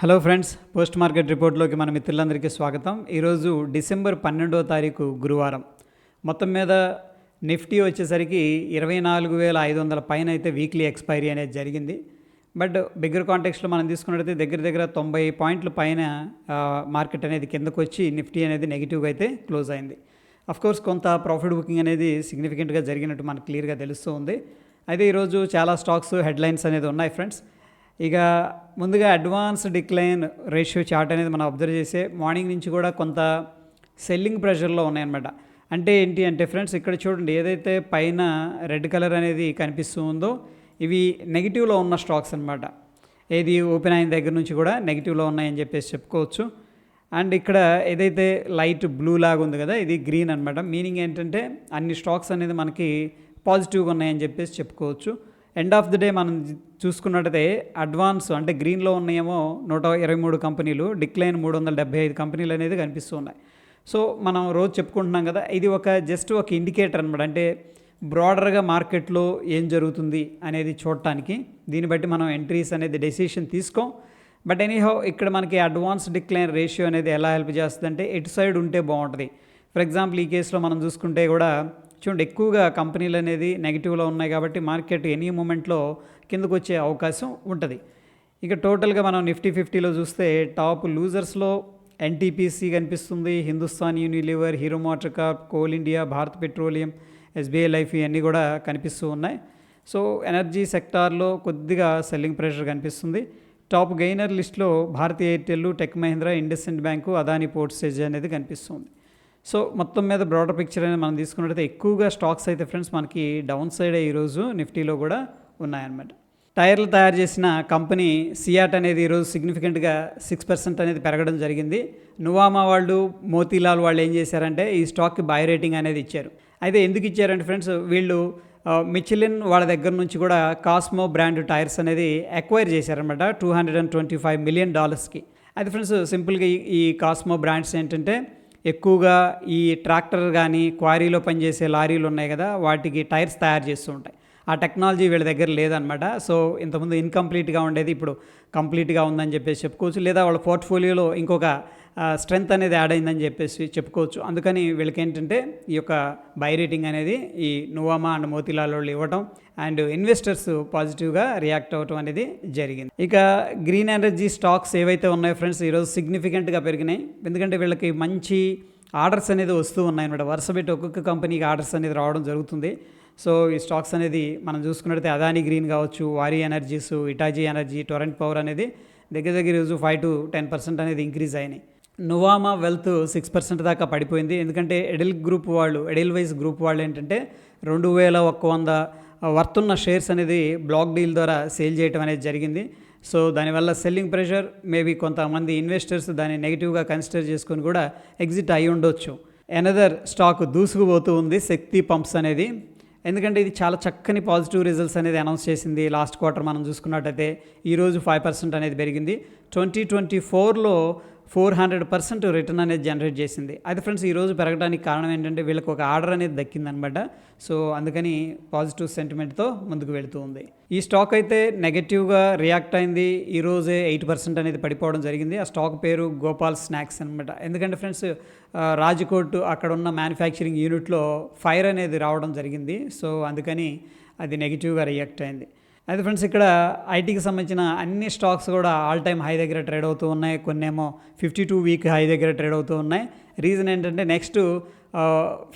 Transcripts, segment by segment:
Hello friends post market రిపోర్ట్లోకి మన మిత్రులందరికీ స్వాగతం. ఈరోజు డిసెంబర్ పన్నెండో తారీఖు గురువారం. మొత్తం మీద నిఫ్టీ వచ్చేసరికి ఇరవై నాలుగు వేల ఐదు వందల పైన అయితే వీక్లీ ఎక్స్పైరీ అనేది జరిగింది. బట్ బిగ్గర్ కాంటెక్స్లో మనం తీసుకున్నట్టయితే దగ్గర దగ్గర తొంభై పాయింట్ల పైన మార్కెట్ అనేది కిందకు వచ్చి నిఫ్టీ అనేది నెగిటివ్గా అయితే క్లోజ్ అయింది. అఫ్ కోర్స్ కొంత ప్రాఫిట్ బుకింగ్ అనేది సిగ్నిఫికెంట్గా జరిగినట్టు మనకు క్లియర్గా తెలుస్తూ ఉంది. అయితే ఈరోజు చాలా స్టాక్స్ హెడ్లైన్స్ అనేది ఉన్నాయి ఫ్రెండ్స్. ఇక ముందుగా అడ్వాన్స్ డిక్లైన్ రేషియో చార్ట్ అనేది మనం అబ్జర్వ్ చేసే మార్నింగ్ నుంచి కూడా కొంత సెల్లింగ్ ప్రెషర్లో ఉన్నాయన్నమాట. అంటే ఏంటి అంటే ఫ్రెండ్స్ ఇక్కడ చూడండి ఏదైతే పైన రెడ్ కలర్ అనేది కనిపిస్తూ ఉందో ఇవి నెగిటివ్లో ఉన్న స్టాక్స్ అనమాట ఏది ఓపెన్ అయిన దగ్గర నుంచి కూడా నెగిటివ్లో ఉన్నాయని చెప్పేసి చెప్పుకోవచ్చు. అండ్ ఇక్కడ ఏదైతే లైట్ బ్లూ లాగా ఉంది కదా ఇది గ్రీన్ అనమాట మీనింగ్ ఏంటంటే అన్ని స్టాక్స్ అనేది మనకి పాజిటివ్గా ఉన్నాయని చెప్పేసి చెప్పుకోవచ్చు. ఎండ్ ఆఫ్ ది డే మనం చూసుకున్నట్టయితే అడ్వాన్స్ అంటే గ్రీన్లో ఉన్నాయేమో నూట ఇరవై మూడు కంపెనీలు డిక్లైన్ మూడు వందల డెబ్బై ఐదు కంపెనీలు అనేది కనిపిస్తూ ఉన్నాయి. సో మనం రోజు చెప్పుకుంటున్నాం కదా ఇది ఒక జస్ట్ ఒక ఇండికేటర్ అనమాట అంటే బ్రాడర్గా మార్కెట్లో ఏం జరుగుతుంది అనేది చూడటానికి దీన్ని బట్టి మనం ఎంట్రీస్ అనేది డెసిషన్ తీసుకోం. బట్ ఎనీహౌ ఇక్కడ మనకి అడ్వాన్స్ డిక్లైన్ రేషియో అనేది ఎలా హెల్ప్ చేస్తుంది అంటే ఎటు సైడ్ ఉంటే బాగుంటుంది. ఫర్ ఎగ్జాంపుల్ ఈ కేసులో మనం చూసుకుంటే కూడా చూడండి ఎక్కువగా కంపెనీలు అనేది నెగిటివ్లో ఉన్నాయి కాబట్టి మార్కెట్ ఎనీ మూమెంట్లో కిందకు వచ్చే అవకాశం ఉంటుంది. ఇక టోటల్గా మనం నిఫ్టీ ఫిఫ్టీలో చూస్తే టాప్ లూజర్స్లో ఎన్టీపీసీ కనిపిస్తుంది Hindustan Unilever Hero MotoCorp Coal India Bharat Petroleum SBI Life ఇవన్నీ కూడా కనిపిస్తూ ఉన్నాయి. సో ఎనర్జీ సెక్టార్లో కొద్దిగా సెల్లింగ్ ప్రెషర్ కనిపిస్తుంది. టాప్ గెయినర్ లిస్ట్లో Bharti Airtel Tech Mahindra IndusInd Bank Adani Ports SEZ అనేది కనిపిస్తుంది. సో మొత్తం మీద బ్రాడర్ పిక్చర్ అనేది మనం తీసుకున్నట్టయితే ఎక్కువగా స్టాక్స్ అయితే ఫ్రెండ్స్ మనకి డౌన్ సైడ్ ఈరోజు నిఫ్టీలో కూడా ఉన్నాయన్నమాట. టైర్లు తయారు చేసిన కంపెనీ సియాట్ అనేది ఈరోజు సిగ్నిఫికెంట్గా సిక్స్ పర్సెంట్ అనేది పెరగడం జరిగింది. నువామా వాళ్ళు మోతీలాల్ వాళ్ళు ఏం చేశారంటే ఈ స్టాక్కి బై రేటింగ్ అనేది ఇచ్చారు. అయితే ఎందుకు ఇచ్చారంటే ఫ్రెండ్స్ వీళ్ళు మిచిలిన్ వాళ్ళ దగ్గర నుంచి కూడా కాస్మో బ్రాండ్ టైర్స్ అనేది అక్వైర్ చేశారనమాట two hundred and twenty five million డాలర్స్కి అయితే ఫ్రెండ్స్ సింపుల్గా ఈ కాస్మో బ్రాండ్స్ ఏంటంటే ఎక్కువగా ఈ ట్రాక్టర్ కానీ క్వారీలో పనిచేసే లారీలు ఉన్నాయి కదా వాటికి టైర్స్ తయారు చేస్తూ ఉంటాయి. ఆ టెక్నాలజీ వీళ్ళ దగ్గర లేదనమాట. సో ఇంతకుముందు ఇన్కంప్లీట్గా ఉండేది ఇప్పుడు కంప్లీట్గా ఉందని చెప్పేసి చెప్పుకోవచ్చు. లేదా వాళ్ళ పోర్ట్ఫోలియోలో ఇంకొక స్ట్రెంగ్త్ అనేది యాడ్ అయిందని చెప్పేసి చెప్పుకోవచ్చు. అందుకని వీళ్ళకి ఏంటంటే ఈ యొక్క బై రేటింగ్ అనేది ఈ నువామా అండ్ మోతిలాల్ వాళ్ళు ఇవ్వటం అండ్ ఇన్వెస్టర్స్ పాజిటివ్గా రియాక్ట్ అవ్వటం అనేది జరిగింది. ఇక గ్రీన్ ఎనర్జీ స్టాక్స్ ఏవైతే ఉన్నాయో ఫ్రెండ్స్ ఈరోజు సిగ్నిఫికెంట్గా పెరిగినాయి. ఎందుకంటే వీళ్ళకి మంచి ఆర్డర్స్ అనేది వస్తూ ఉన్నాయి అనమాట వరుస పెట్టి ఒక్కొక్క కంపెనీకి ఆర్డర్స్ అనేది రావడం జరుగుతుంది. సో ఈ స్టాక్స్ అనేది మనం చూసుకున్నట్టయితే అదాని గ్రీన్ కావచ్చు వారి ఎనర్జీస్ ఇటాజీ ఎనర్జీ టొరెంట్ పవర్ అనేది దగ్గర దగ్గర రోజు ఫైవ్ టు టెన్ పర్సెంట్ అనేది ఇంక్రీజ్ అయినాయి. నువామా వెల్త్ సిక్స్ పర్సెంట్ దాకా పడిపోయింది. ఎందుకంటే ఎడిల్ గ్రూప్ వాళ్ళు ఎడిల్ వైజ్ గ్రూప్ వాళ్ళు ఏంటంటే రెండు వేల ఒక్క వంద వర్తున్న షేర్స్ అనేది బ్లాక్ డీల్ ద్వారా సేల్ చేయటం అనేది జరిగింది. సో దానివల్ల సెల్లింగ్ ప్రెషర్ మేబీ కొంతమంది ఇన్వెస్టర్స్ దాన్ని నెగిటివ్గా కన్సిడర్ చేసుకొని కూడా ఎగ్జిట్ అయి ఉండొచ్చు ఎనదర్ స్టాక్ దూసుకుపోతూ ఉంది శక్తి పంప్స్ అనేది. ఎందుకంటే ఇది చాలా చక్కని పాజిటివ్ రిజల్ట్స్ అనేది అనౌన్స్ చేసింది లాస్ట్ క్వార్టర్ మనం చూసుకున్నట్టయితే ఈరోజు ఫైవ్ పర్సెంట్ అనేది పెరిగింది. ట్వంటీ ట్వంటీ ఫోర్లో ఫోర్ హండ్రెడ్ పర్సెంట్ రిటర్న్ అనేది జనరేట్ చేసింది. అది ఫ్రెండ్స్ ఈరోజు పెరగడానికి కారణం ఏంటంటే వీళ్ళకి ఒక ఆర్డర్ అనేది దక్కిందనమాట. సో అందుకని పాజిటివ్ సెంటిమెంట్తో ముందుకు వెళుతూ ఉంది. ఈ స్టాక్ అయితే నెగటివ్గా రియాక్ట్ అయింది. ఈరోజే ఎయిట్ పర్సెంట్ అనేది పడిపోవడం జరిగింది. ఆ స్టాక్ పేరు గోపాల్ స్నాక్స్ అనమాట ఎందుకంటే ఫ్రెండ్స్ రాజ్కోట్ అక్కడ ఉన్న మ్యానుఫ్యాక్చరింగ్ యూనిట్లో ఫైర్ అనేది రావడం జరిగింది. సో అందుకని అది నెగిటివ్గా రియాక్ట్ అయింది. అయితే ఫ్రెండ్స్ ఇక్కడ ఐటీకి సంబంధించిన అన్ని స్టాక్స్ కూడా ఆల్ టైమ్ హై దగ్గర ట్రేడ్ అవుతూ ఉన్నాయి. కొన్ని ఏమో ఫిఫ్టీ టూ వీక్ హై దగ్గర ట్రేడ్ అవుతూ ఉన్నాయి. రీజన్ ఏంటంటే నెక్స్ట్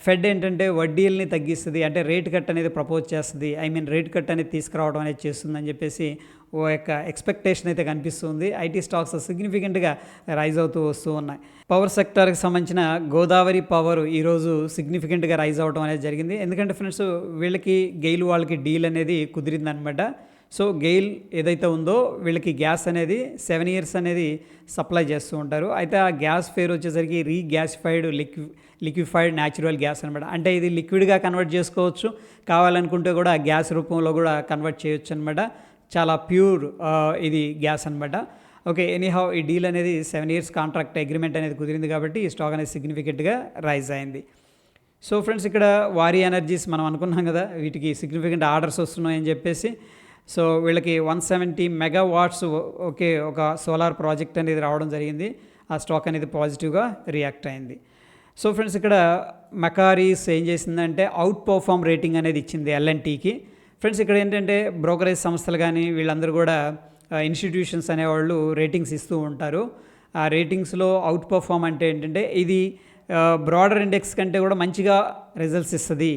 ఫెడ్ ఏంటంటే వడ్డీల్ని తగ్గిస్తుంది. అంటే రేట్ కట్ అనేది ప్రపోజ్ చేస్తుంది. ఐ మీన్ రేట్ కట్ అనేది తీసుకురావడం అనేది చేస్తుందని చెప్పేసి ఓ యొక్క ఎక్స్పెక్టేషన్ అయితే కనిపిస్తుంది. ఐటీ స్టాక్స్ సిగ్నిఫికెంట్గా రైజ్ అవుతూ వస్తూ ఉన్నాయి. పవర్ సెక్టార్కి సంబంధించిన గోదావరి పవర్ ఈరోజు సిగ్నిఫికెంట్గా రైజ్ అవడం అనేది జరిగింది. ఎందుకంటే ఫ్రెండ్స్ వీళ్ళకి గెయిల్ వాళ్ళకి డీల్ అనేది కుదిరిందనమాట. సో గెయిల్ ఏదైతే ఉందో వీళ్ళకి గ్యాస్ అనేది సెవెన్ ఇయర్స్ అనేది సప్లై చేస్తూ ఉంటారు. అయితే ఆ గ్యాస్ ఫేర్ వచ్చేసరికి రీగ్యాసిఫైడ్ లిక్వి లిక్విఫైడ్ న్యాచురల్ గ్యాస్ అనమాట అంటే ఇది లిక్విడ్గా కన్వర్ట్ చేసుకోవచ్చు. కావాలనుకుంటే కూడా ఆ గ్యాస్ రూపంలో కూడా కన్వర్ట్ చేయొచ్చు అనమాట చాలా ప్యూర్ ఇది గ్యాస్ అనమాట ఓకే ఎనీహౌ ఈ డీల్ అనేది సెవెన్ ఇయర్స్ కాంట్రాక్ట్ అగ్రిమెంట్ అనేది కుదిరింది కాబట్టి ఈ స్టాక్ అనేది సిగ్నిఫికెంట్గా రైజ్ అయింది. సో ఫ్రెండ్స్ ఇక్కడ వారి ఎనర్జీస్ మనం అనుకున్నాం కదా వీటికి సిగ్నిఫికెంట్ ఆర్డర్స్ వస్తున్నాయని చెప్పేసి సో వీళ్ళకి వన్ సెవెంటీ మెగా వాట్స్ ఒక సోలార్ ప్రాజెక్ట్ అనేది రావడం జరిగింది. ఆ స్టాక్ అనేది పాజిటివ్గా రియాక్ట్ అయింది. సో ఫ్రెండ్స్ ఇక్కడ మెకారీస్ ఏం చేసిందంటే అవుట్ పర్ఫామ్ రేటింగ్ అనేది ఇచ్చింది ఎల్ఎన్టీకి ఫ్రెండ్స్ ఇక్కడ ఏంటంటే బ్రోకరేజ్ సంస్థలు కానీ వీళ్ళందరూ కూడా ఇన్స్టిట్యూషన్స్ అనేవాళ్ళు రేటింగ్స్ ఇస్తూ ఉంటారు. ఆ రేటింగ్స్లో అవుట్ పర్ఫామ్ అంటే ఏంటంటే ఇది బ్రాడర్ ఇండెక్స్ కంటే కూడా మంచిగా రిజల్ట్స్ ఇస్తుంది.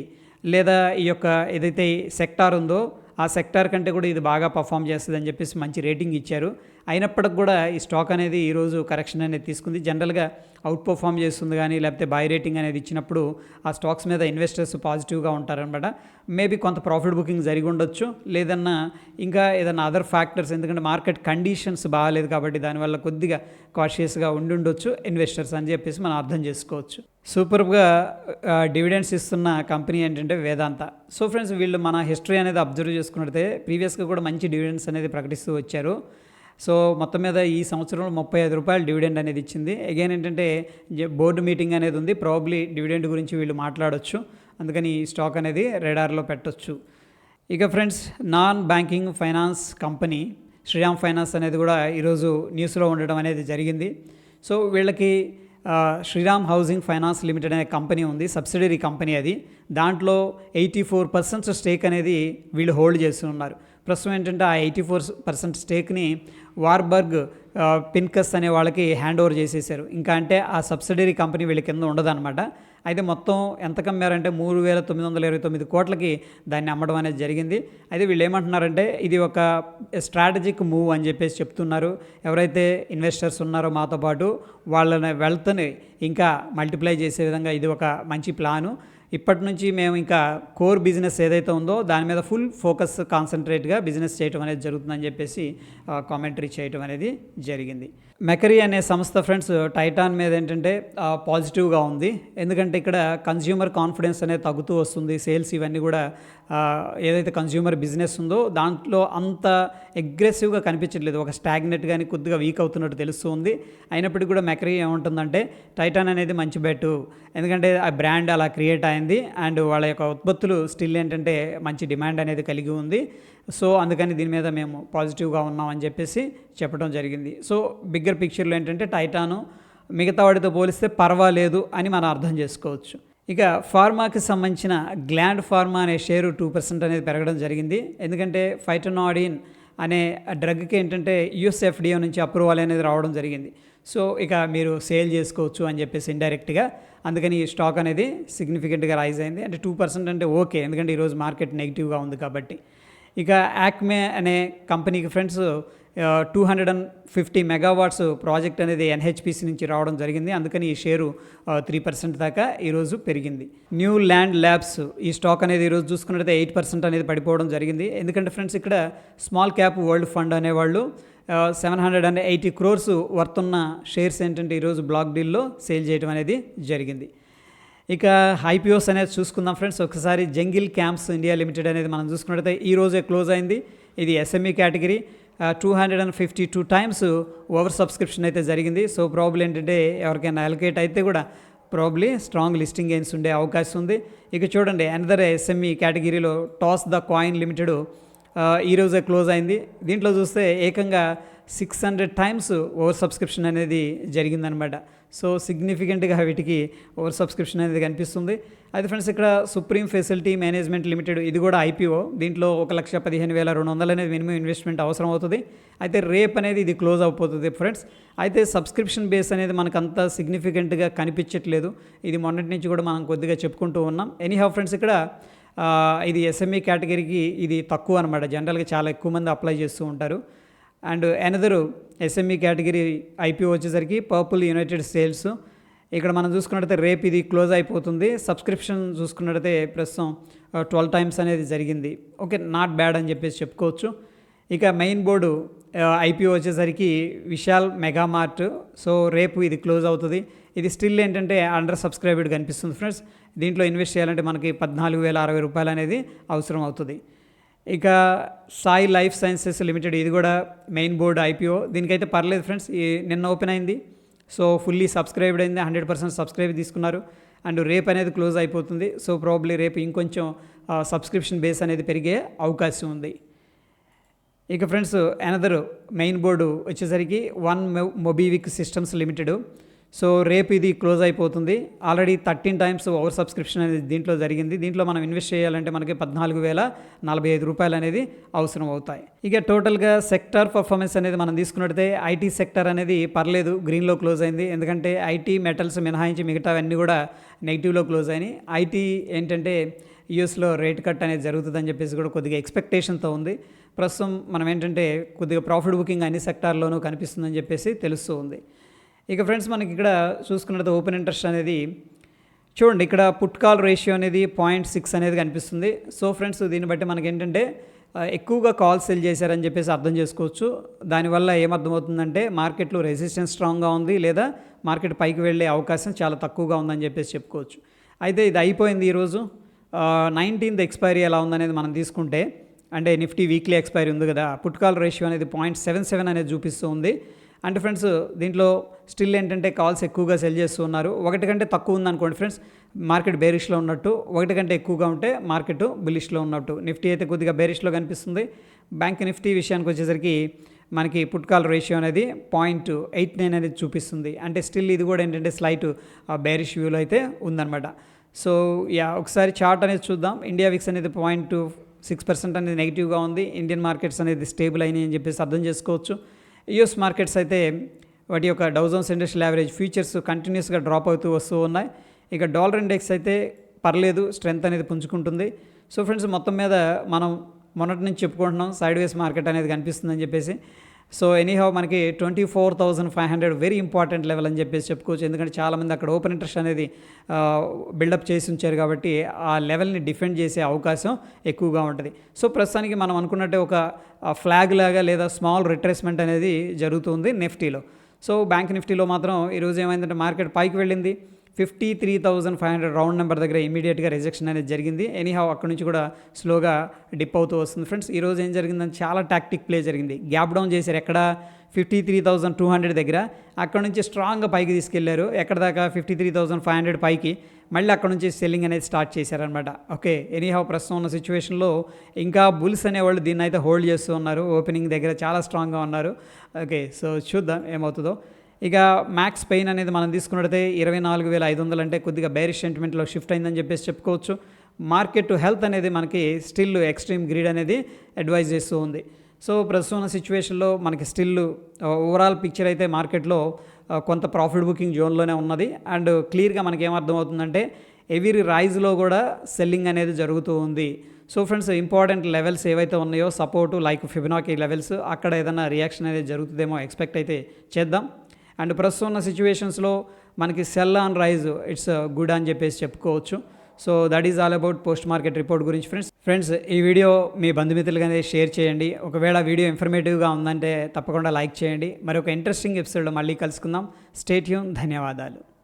లేదా ఈ యొక్క ఏదైతే సెక్టార్ ఉందో ఆ సెక్టార్ కంటే కూడా ఇది బాగా పర్ఫామ్ చేస్తుంది అని చెప్పేసి మంచి రేటింగ్ ఇచ్చారు. అయినప్పటికి కూడా ఈ స్టాక్ అనేది ఈరోజు కరెక్షన్ అనేది తీసుకుంది. జనరల్గా అవుట్ పర్ఫామ్ చేస్తుంది కానీ లేకపోతే బై రేటింగ్ అనేది ఇచ్చినప్పుడు ఆ స్టాక్స్ మీద ఇన్వెస్టర్స్ పాజిటివ్గా ఉంటారనమాట మేబీ కొంత ప్రాఫిట్ బుకింగ్ జరిగి ఉండొచ్చు. లేదన్నా ఇంకా ఏదన్నా అదర్ ఫ్యాక్టర్స్ ఎందుకంటే మార్కెట్ కండిషన్స్ బాగాలేదు కాబట్టి దానివల్ల కొద్దిగా కాషియస్గా ఉండి ఉండొచ్చు. ఇన్వెస్టర్స్ అని చెప్పేసి మనం అర్థం చేసుకోవచ్చు. సూపర్గా డివిడెండ్స్ ఇస్తున్న కంపెనీ ఏంటంటే వేదాంత. సో ఫ్రెండ్స్ వీళ్ళు మన హిస్టరీ అనేది అబ్జర్వ్ చేసుకున్నట్టే ప్రీవియస్గా కూడా మంచి డివిడెండ్స్ అనేది ప్రకటిస్తూ వచ్చారు. సో మొత్తం మీద ఈ సంవత్సరంలో ముప్పై ఐదు రూపాయలు డివిడెండ్ అనేది ఇచ్చింది. అగైన్ ఏంటంటే బోర్డు మీటింగ్ అనేది ఉంది. ప్రాబ్లీ డివిడెండ్ గురించి వీళ్ళు మాట్లాడవచ్చు అందుకని ఈ స్టాక్ అనేది రెడార్లో పెట్టొచ్చు. ఇక friends non banking finance company Shriram finance అనేది కూడా ఈరోజు న్యూస్లో ఉండడం అనేది జరిగింది. సో వీళ్ళకి శ్రీరామ్ హౌసింగ్ ఫైనాన్స్ లిమిటెడ్ అనే కంపెనీ ఉంది సబ్సిడరీ కంపెనీ అది. దాంట్లో ఎయిటీ ఫోర్ పర్సెంట్ స్టేక్ అనేది వీళ్ళు హోల్డ్ చేస్తున్నారు. ప్రస్తుతం ఏంటంటే ఆ ఎయిటీ ఫోర్ పర్సెంట్ స్టేక్ని వార్బర్గ్ పిన్కస్ అనే వాళ్ళకి హ్యాండ్ ఓవర్ చేసేసారు. ఇంకా అంటే ఆ సబ్సిడరీ కంపెనీ వీళ్ళ కింద ఉండదన్నమాట. అయితే మొత్తం ఎంత కమ్మారంటే మూడు వేల తొమ్మిది వందల ఇరవై తొమ్మిది కోట్లకి దాన్ని అమ్మడం అనేది జరిగింది. అయితే వీళ్ళు ఏమంటున్నారంటే ఇది ఒక స్ట్రాటజిక్ మూవ్ అని చెప్పేసి చెప్తున్నారు. ఎవరైతే ఇన్వెస్టర్స్ ఉన్నారో మాతో పాటు వాళ్ళని వెల్త్ని ఇంకా మల్టిప్లై చేసే విధంగా ఇది ఒక మంచి ప్లాను. ఇప్పటి నుంచి మేము ఇంకా కోర్ బిజినెస్ ఏదైతే ఉందో దాని మీద ఫుల్ ఫోకస్ కాన్సన్ట్రేట్గా బిజినెస్ చేయడం అనేది జరుగుతుందని చెప్పేసి కామెంటరీ చేయడం అనేది జరిగింది. మెకరీ అనే సంస్థ ఫ్రెండ్స్ టైటాన్ మీద ఏంటంటే పాజిటివ్గా ఉంది. ఎందుకంటే ఇక్కడ కన్జ్యూమర్ కాన్ఫిడెన్స్ అనేది తగ్గుతూ వస్తుంది. సేల్స్ ఇవన్నీ కూడా ఏదైతే కన్స్యూమర్ బిజినెస్ ఉందో దాంట్లో అంత అగ్రెసివ్గా కనిపించట్లేదు. ఒక స్టాగ్నెట్ కానీ కొద్దిగా వీక్ అవుతున్నట్టు తెలుస్తుంది. అయినప్పటికీ కూడా మెకరీ ఏముంటుందంటే టైటాన్ అనేది మంచి బెట్ ఎందుకంటే ఆ బ్రాండ్ అలా క్రియేట్ అయింది. అండ్ వాళ్ళ యొక్క ఉత్పత్తులు స్టిల్ ఏంటంటే మంచి డిమాండ్ అనేది కలిగి ఉంది. సో అందుకని దీని మీద మేము పాజిటివ్గా ఉన్నామని చెప్పేసి చెప్పడం జరిగింది. సో బిగ్గర్ పిక్చర్లో ఏంటంటే టైటాను మిగతా వాటితో పోలిస్తే పర్వాలేదు అని మనం అర్థం చేసుకోవచ్చు. ఇక ఫార్మాకి సంబంధించిన గ్లాండ్ ఫార్మా అనే షేరు టూ పర్సెంట్ అనేది పెరగడం జరిగింది. ఎందుకంటే ఫైటనాడిన్ అనే డ్రగ్కి ఏంటంటే యుఎస్ఎఫ్డిఓ నుంచి అప్రూవల్ అనేది రావడం జరిగింది. సో ఇక మీరు సేల్ చేసుకోవచ్చు అని చెప్పేసి ఇండైరెక్ట్గా అందుకని ఈ స్టాక్ అనేది సిగ్నిఫికెంట్గా రైజ్ అయింది. అంటే టూ పర్సెంట్ అంటే ఓకే ఎందుకంటే ఈరోజు మార్కెట్ నెగిటివ్గా ఉంది కాబట్టి. ఇక యాక్మే అనే కంపెనీకి friends two hundred and fifty megawatts project అనేది ఎన్హెచ్పిసి నుంచి రావడం జరిగింది. అందుకని ఈ షేరు త్రీ పర్సెంట్ దాకా ఈరోజు పెరిగింది. న్యూ ల్యాండ్ ల్యాబ్స్ ఈ స్టాక్ అనేది ఈరోజు చూసుకున్నట్లయితే ఎయిట్ పర్సెంట్ అనేది పడిపోవడం జరిగింది. ఎందుకంటే ఫ్రెండ్స్ ఇక్కడ స్మాల్ క్యాప్ వరల్డ్ ఫండ్ అనేవాళ్ళు seven hundred and eighty crores worth ఉన్న షేర్స్ ఏంటంటే ఈరోజు బ్లాక్ డీల్లో సేల్ చేయడం అనేది జరిగింది. ఇక ఐపీఓస్ అనేది చూసుకుందాం ఫ్రెండ్స్. ఒకసారి జంగిల్ క్యాంప్స్ ఇండియా లిమిటెడ్ అనేది మనం చూసుకున్నట్లయితే ఈ రోజే క్లోజ్ అయింది. ఇది SME category. Two hundred and fifty two times over subscription అయితే జరిగింది సో ప్రాబ్లం ఏంటంటే ఎవరికైనా అలొకేట్ అయితే కూడా ప్రాబ్లీ స్ట్రాంగ్ లిస్టింగ్ గెయిన్స్ ఉండే అవకాశం ఉంది. ఇక చూడండి అనదర్ ఎస్ఎంఈ కేటగిరీలో టాస్ ద కాయిన్ లిమిటెడ్ ఈరోజే క్లోజ్ అయింది. దీంట్లో చూస్తే ఏకంగా six hundred times over subscription అనేది జరిగిందనమాట సో సిగ్నిఫికెంట్గా వీటికి ఓవర్ సబ్స్క్రిప్షన్ అనేది కనిపిస్తుంది. అయితే ఫ్రెండ్స్ ఇక్కడ సుప్రీం ఫెసిలిటీ మేనేజ్మెంట్ లిమిటెడ్ ఇది కూడా ఐపీఓ దీంట్లో ఒక లక్ష పదిహేను వేల రెండు వందలు అనేది మినిమం ఇన్వెస్ట్మెంట్ అవసరం అవుతుంది. అయితే రేప్ అనేది ఇది క్లోజ్ అయిపోతుంది ఫ్రెండ్స్ అయితే సబ్స్క్రిప్షన్ బేస్ అనేది మనకు అంత సిగ్నిఫికెంట్గా కనిపించట్లేదు. ఇది మొన్నటి నుంచి కూడా మనం కొద్దిగా చెప్పుకుంటూ ఉన్నాం. ఎనీహౌ ఫ్రెండ్స్ ఇక్కడ ఇది ఎస్ఎంఈ కేటగిరీకి ఇది తక్కువ అనమాట జనరల్గా చాలా ఎక్కువ మంది అప్లై చేస్తూ ఉంటారు. And another SME category IPO వచ్చేసరికి పర్పుల్ యునైటెడ్ సేల్స్ ఇక్కడ మనం చూసుకున్నట్టయితే రేపు ఇది క్లోజ్ అయిపోతుంది. సబ్స్క్రిప్షన్ చూసుకున్నట్టయితే ప్రస్తుతం uh, ట్వెల్వ్ టైమ్స్ అనేది జరిగింది. ఓకే నాట్ బ్యాడ్ అని చెప్పేసి చెప్పుకోవచ్చు. ఇక మెయిన్ బోర్డు ఐపీఓ వచ్చేసరికి విశాల్ మెగామార్ట్ సో రేపు ఇది క్లోజ్ అవుతుంది. ఇది స్టిల్ ఏంటంటే అండర్ సబ్స్క్రైబ్డ్ కనిపిస్తుంది ఫ్రెండ్స్ దీంట్లో ఇన్వెస్ట్ చేయాలంటే మనకి పద్నాలుగు వేల అరవై రూపాయలు అనేది అవసరం అవుతుంది. ఇక సాయి లైఫ్ సైన్సెస్ లిమిటెడ్ ఇది కూడా మెయిన్ బోర్డు ఐపీఓ దీనికైతే పర్లేదు ఫ్రెండ్స్ ఈ నిన్న ఓపెన్ అయింది. సో ఫుల్లీ సబ్స్క్రైబ్డ్ అయింది హండ్రెడ్ పర్సెంట్ సబ్స్క్రైబ్ తీసుకున్నారు. అండ్ రేపు అనేది క్లోజ్ అయిపోతుంది. సో ప్రాబ్లీ రేపు ఇంకొంచెం సబ్స్క్రిప్షన్ బేస్ అనేది పెరిగే అవకాశం ఉంది. ఇక ఫ్రెండ్స్ అనదర్ మెయిన్ బోర్డు వచ్చేసరికి one MobiKwik Systems Limited so రేపు ఇది క్లోజ్ అయిపోతుంది. Already thirteen times over subscription అనేది దీంట్లో జరిగింది. దీంట్లో మనం ఇన్వెస్ట్ చేయాలంటే మనకి పద్నాలుగు వేల నలభై ఐదు రూపాయలు అనేది అవసరం అవుతాయి. ఇక టోటల్గా సెక్టార్ పర్ఫార్మెన్స్ అనేది మనం తీసుకున్నట్టయితే ఐటీ సెక్టర్ అనేది పర్లేదు గ్రీన్లో క్లోజ్ అయింది. ఎందుకంటే ఐటీ మెటల్స్ మినహాయించి మిగతావన్నీ కూడా నెగిటివ్లో క్లోజ్ అయినాయి. ఐటీ ఏంటంటే యూఎస్లో రేట్ కట్ అనేది జరుగుతుందని చెప్పేసి కూడా కొద్దిగా ఎక్స్పెక్టేషన్తో ఉంది. ప్రస్తుతం మనం ఏంటంటే కొద్దిగా ప్రాఫిట్ బుకింగ్ అన్ని సెక్టార్లోనూ కనిపిస్తుందని చెప్పేసి తెలుస్తూ ఉంది. ఇక ఫ్రెండ్స్ మనకి ఇక్కడ చూసుకున్నట్టు ఓపెన్ ఇంట్రెస్ట్ అనేది చూడండి ఇక్కడ పుట్ కాల్ రేషియో అనేది పాయింట్ సిక్స్ అనేది కనిపిస్తుంది. సో ఫ్రెండ్స్ దీన్ని బట్టి మనకి ఏంటంటే ఎక్కువగా కాల్ సెల్ చేశారని చెప్పేసి అర్థం చేసుకోవచ్చు. దానివల్ల ఏమర్థమవుతుందంటే మార్కెట్లో రెసిస్టెన్స్ స్ట్రాంగ్గా ఉంది లేదా మార్కెట్ పైకి వెళ్ళే అవకాశం చాలా తక్కువగా ఉందని చెప్పేసి చెప్పుకోవచ్చు. అయితే ఇది అయిపోయింది ఈరోజు. నైన్టీన్త్ ఎక్స్పైరీ ఎలా ఉందనేది మనం తీసుకుంటే అంటే నిఫ్టీ వీక్లీ ఎక్స్పైరీ ఉంది కదా పుట్ కాల్ రేషియో అనేది పాయింట్ సెవెన్ సెవెన్ అనేది చూపిస్తూ ఉంది. అంటే ఫ్రెండ్స్ దీంట్లో స్టిల్ ఏంటంటే కాల్స్ ఎక్కువగా సెల్ చేస్తూ ఉన్నారు. ఒకటి కంటే తక్కువ ఉందనుకోండి ఫ్రెండ్స్ మార్కెట్ బేరిష్లో ఉన్నట్టు. ఒకటి కంటే ఎక్కువగా ఉంటే మార్కెట్ బిలిష్లో ఉన్నట్టు. నిఫ్టీ అయితే కొద్దిగా బేరిష్లో కనిపిస్తుంది. బ్యాంక్ నిఫ్టీ విషయానికి వచ్చేసరికి మనకి పుట్కాల్ రేషియో అనేది పాయింట్ ఎయిట్ నైన్ అనేది చూపిస్తుంది. అంటే స్టిల్ ఇది కూడా ఏంటంటే స్లైట్ బేరిష్ వ్యూలో అయితే ఉందన్నమాట. సో యా ఒకసారి చార్ట్ అనేది చూద్దాం. ఇండియా విక్స్ అనేది పాయింట్ సిక్స్ పర్సెంట్ అనేది నెగిటివ్గా ఉంది. ఇండియన్ మార్కెట్స్ అనేది స్టేబుల్ అయినాయి అని చెప్పేసి అర్థం చేసుకోవచ్చు. యుఎస్ మార్కెట్స్ అయితే వాటి యొక్క Dow Jones industrial average futures కంటిన్యూస్గా డ్రాప్ అవుతూ వస్తూ ఉన్నాయి. ఇక డాలర్ ఇండెక్స్ అయితే పర్లేదు స్ట్రెంత్ అనేది పుంజుకుంటుంది. సో ఫ్రెండ్స్ మొత్తం మీద మనం మొన్నటి నుంచి చెప్పుకుంటున్నాం సైడ్ వేస్ మార్కెట్ అనేది కనిపిస్తుందని చెప్పేసి. సో ఎనీహౌ మనకి twenty four thousand five hundred very important level అని చెప్పేసి చెప్పుకోవచ్చు. ఎందుకంటే చాలామంది అక్కడ ఓపెన్ ఇంట్రెస్ట్ అనేది బిల్డప్ చేసి ఉంచారు కాబట్టి ఆ లెవెల్ని డిఫెండ్ చేసే అవకాశం ఎక్కువగా ఉంటుంది. సో ప్రస్తుతానికి మనం అనుకున్నట్టే ఒక ఫ్లాగ్ లాగా లేదా స్మాల్ రిట్రేస్మెంట్ అనేది జరుగుతుంది నిఫ్టీలో సో బ్యాంక్ నిఫ్టీలో మాత్రం ఈరోజు ఏమైందంటే మార్కెట్ పైకి వెళ్ళింది. Fifty three thousand five hundred round number దగ్గర ఇమీడియట్గా రిజెక్షన్ అనేది జరిగింది. ఎనీహౌ అక్కడ నుంచి కూడా స్లోగా డిప్ అవుతూ వస్తుంది. ఫ్రెండ్స్ ఈరోజు ఏం జరిగిందని చాలా టాక్టిక్ ప్లే జరిగింది. గ్యాప్ డౌన్ చేశారు ఎక్కడ? Fifty three thousand two hundred దగ్గర. అక్కడ నుంచి స్ట్రాంగ్గా పైకి తీసుకెళ్ళారు. ఎక్కడ దాకా? Fifty three thousand five hundred పైకి. మళ్ళీ అక్కడ నుంచి సెల్లింగ్ అనేది స్టార్ట్ చేశారనమాట ఓకే ఎనీహౌ ప్రస్తుతం ఉన్న సిచ్యువేషన్లో ఇంకా బుల్స్ అనేవాళ్ళు దీన్ని అయితే హోల్డ్ చేస్తూ ఉన్నారు. ఓపెనింగ్ దగ్గర చాలా స్ట్రాంగ్గా ఉన్నారు. ఓకే సో చూద్దాం ఏమవుతుందో. ఇక మ్యాక్స్ పెయిన్ అనేది మనం తీసుకున్నట్టయితే ఇరవై నాలుగు వేల ఐదు వందలు అంటే కొద్దిగా బేరిష్ సెంటిమెంట్లో షిఫ్ట్ అయిందని చెప్పేసి చెప్పుకోవచ్చు. మార్కెట్ హెల్త్ అనేది మనకి స్టిల్ ఎక్స్ట్రీమ్ గ్రీడ్ అనేది అడ్వైజ్ చేస్తూ ఉంది. సో ప్రస్తుతం ఉన్న సిచ్యువేషన్లో మనకి స్టిల్ ఓవరాల్ పిక్చర్ అయితే మార్కెట్లో uh, కొంత ప్రాఫిట్ బుకింగ్ జోన్లోనే ఉన్నది. అండ్ క్లియర్గా మనకి ఏమర్థమవుతుందంటే ఎవ్రీ రైజ్లో కూడా సెల్లింగ్ అనేది జరుగుతూ ఉంది. సో ఫ్రెండ్స్ ఇంపార్టెంట్ లెవెల్స్ ఏవైతే ఉన్నాయో సపోర్టు లైక్ ఫిబినాకి లెవెల్స్ అక్కడ ఏదైనా రియాక్షన్ అనేది జరుగుతుందేమో ఎక్స్పెక్ట్ అయితే చేద్దాం. అండ్ ప్రస్తుతం ఉన్న సిచ్యువేషన్స్లో మనకి sell on rise it's good అని చెప్పేసి చెప్పుకోవచ్చు. So that is all about post market report గురించి ఫ్రెండ్స్ ఫ్రెండ్స్ ఈ వీడియో మీ బంధుమిత్రులుగానే షేర్ చేయండి. ఒకవేళ వీడియో ఇన్ఫర్మేటివ్గా ఉందంటే తప్పకుండా లైక్ చేయండి. మరి ఒక ఇంట్రెస్టింగ్ ఎపిసోడ్లో మళ్ళీ కలుసుకుందాం. స్టేట్యూన్ ధన్యవాదాలు.